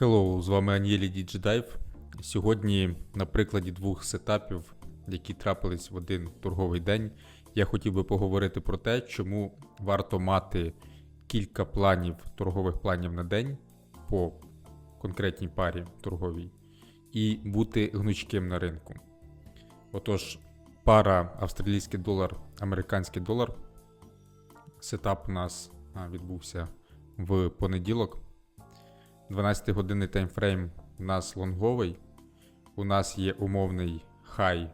Hello, з вами Аніелі DigiDive. Сьогодні, на прикладі двох сетапів, які трапились в один торговий день, я хотів би поговорити про те, чому варто мати кілька планів, торгових планів на день по конкретній парі торговій і бути гнучким на ринку. Отож, пара австралійський долар, американський долар. Сетап у нас відбувся в понеділок. 12-годинний таймфрейм у нас лонговий. У нас є умовний хай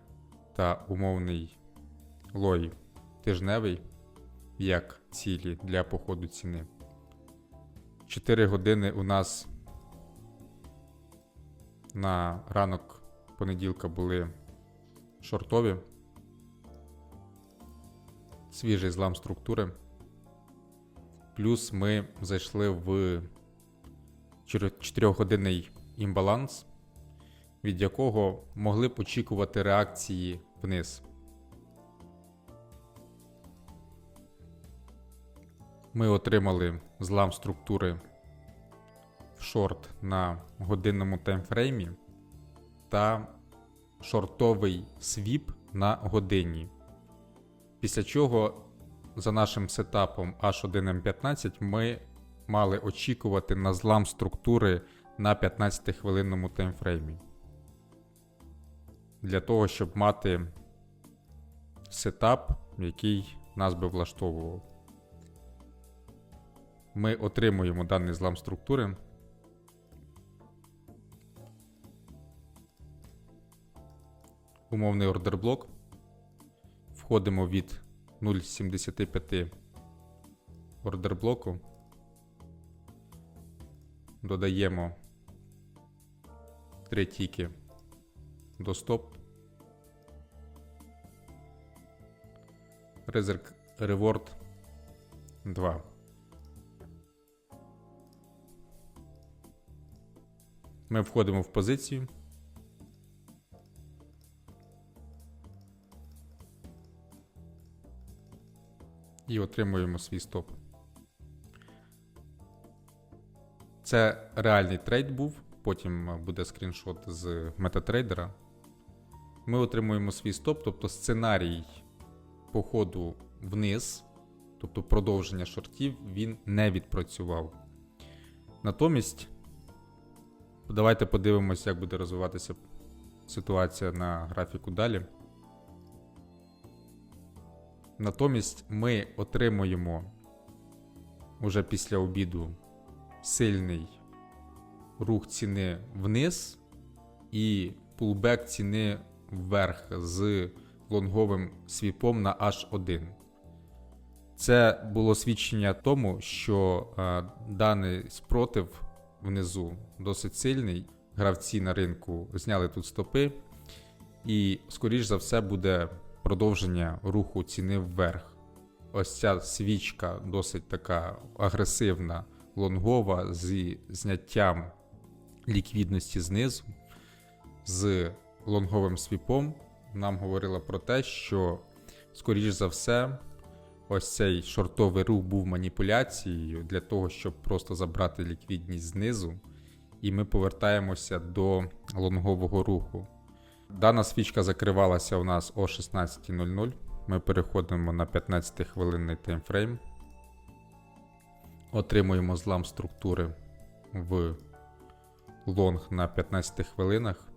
та умовний лой тижневий як цілі для походу ціни. 4 години у нас на ранок понеділка були шортові. Свіжий злам структури. Плюс ми зайшли в 4-годинний імбаланс, від якого могли б очікувати реакції вниз. Ми отримали злам структури в шорт на годинному таймфреймі та шортовий свіп на годині. Після чого, за нашим сетапом H1M15, ми мали очікувати на злам структури на 15-хвилинному таймфреймі. Для того, щоб мати сетап, який нас би влаштовував. Ми отримуємо даний злам структури. Умовний ордерблок. Входимо від 0,75 ордерблоку. Додаємо 3 тіки до стоп. Резерк Reward 2. Ми входимо в позицію. І отримуємо свій стоп. Це реальний трейд був, потім буде скріншот з метатрейдера. Ми отримуємо свій стоп, тобто сценарій походу вниз, тобто продовження шортів, він не відпрацював. Натомість, давайте подивимося, як буде розвиватися ситуація на графіку далі. Натомість ми отримуємо уже після обіду сильний рух ціни вниз і пулбек ціни вверх з лонговим свіпом на H1. Це було свідчення тому, що е, даний спротив внизу досить сильний. Гравці на ринку зняли тут стопи, і, скоріш за все, буде продовження руху ціни вверх. Ось ця свічка досить така агресивна, лонгова зі зняттям ліквідності знизу з лонговим свіпом. Нам говорила про те, що, скоріш за все, ось цей шортовий рух був маніпуляцією для того, щоб просто забрати ліквідність знизу, і ми повертаємося до лонгового руху. Дана свічка закривалася у нас о 16.00. Ми переходимо на 15-хвилинний таймфрейм. Отримуємо злам структури в лонг на 15 хвилинах.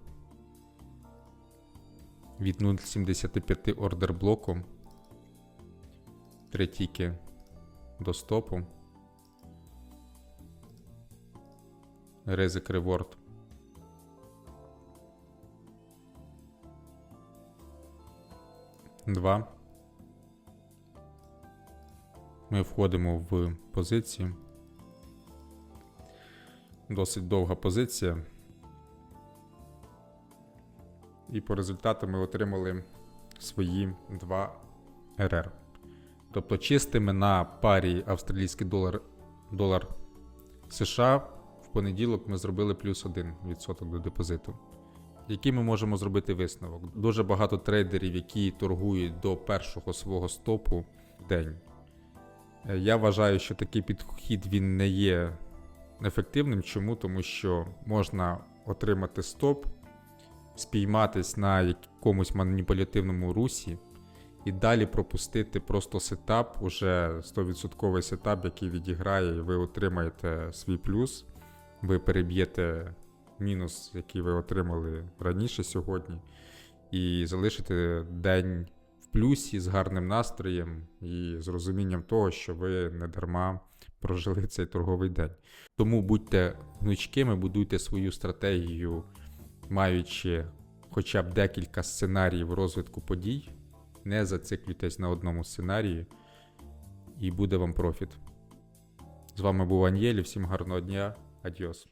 Від 0,75 ордер блоку. Три тіки до стопу. Ризик реворд. Два. Ми входимо в позицію. Досить довга позиція. І по результату ми отримали свої 2 РР. Тобто чистими на парі австралійський долар долар США в понеділок ми зробили плюс 1% до депозиту. Який ми можемо зробити висновок? Дуже багато трейдерів, які торгують до першого свого стопу в день. Е, Я вважаю, що такий підхід він не є ефективним. Чому? Тому що можна отримати стоп, спійматись на якомусь маніпулятивному русі і далі пропустити просто сетап, уже 100% сетап, який відіграє, і ви отримаєте свій плюс, ви переб'єте мінус, який ви отримали раніше сьогодні, і залишите день плюсі з гарним настроєм і з розумінням того, що ви не дарма прожили цей торговий день. Тому будьте гнучкими, будуйте свою стратегію, маючи хоча б декілька сценаріїв розвитку подій. Не зациклюйтесь на одному сценарії, і буде вам профіт. З вами був Анєлі. Всім гарного дня. Адіос.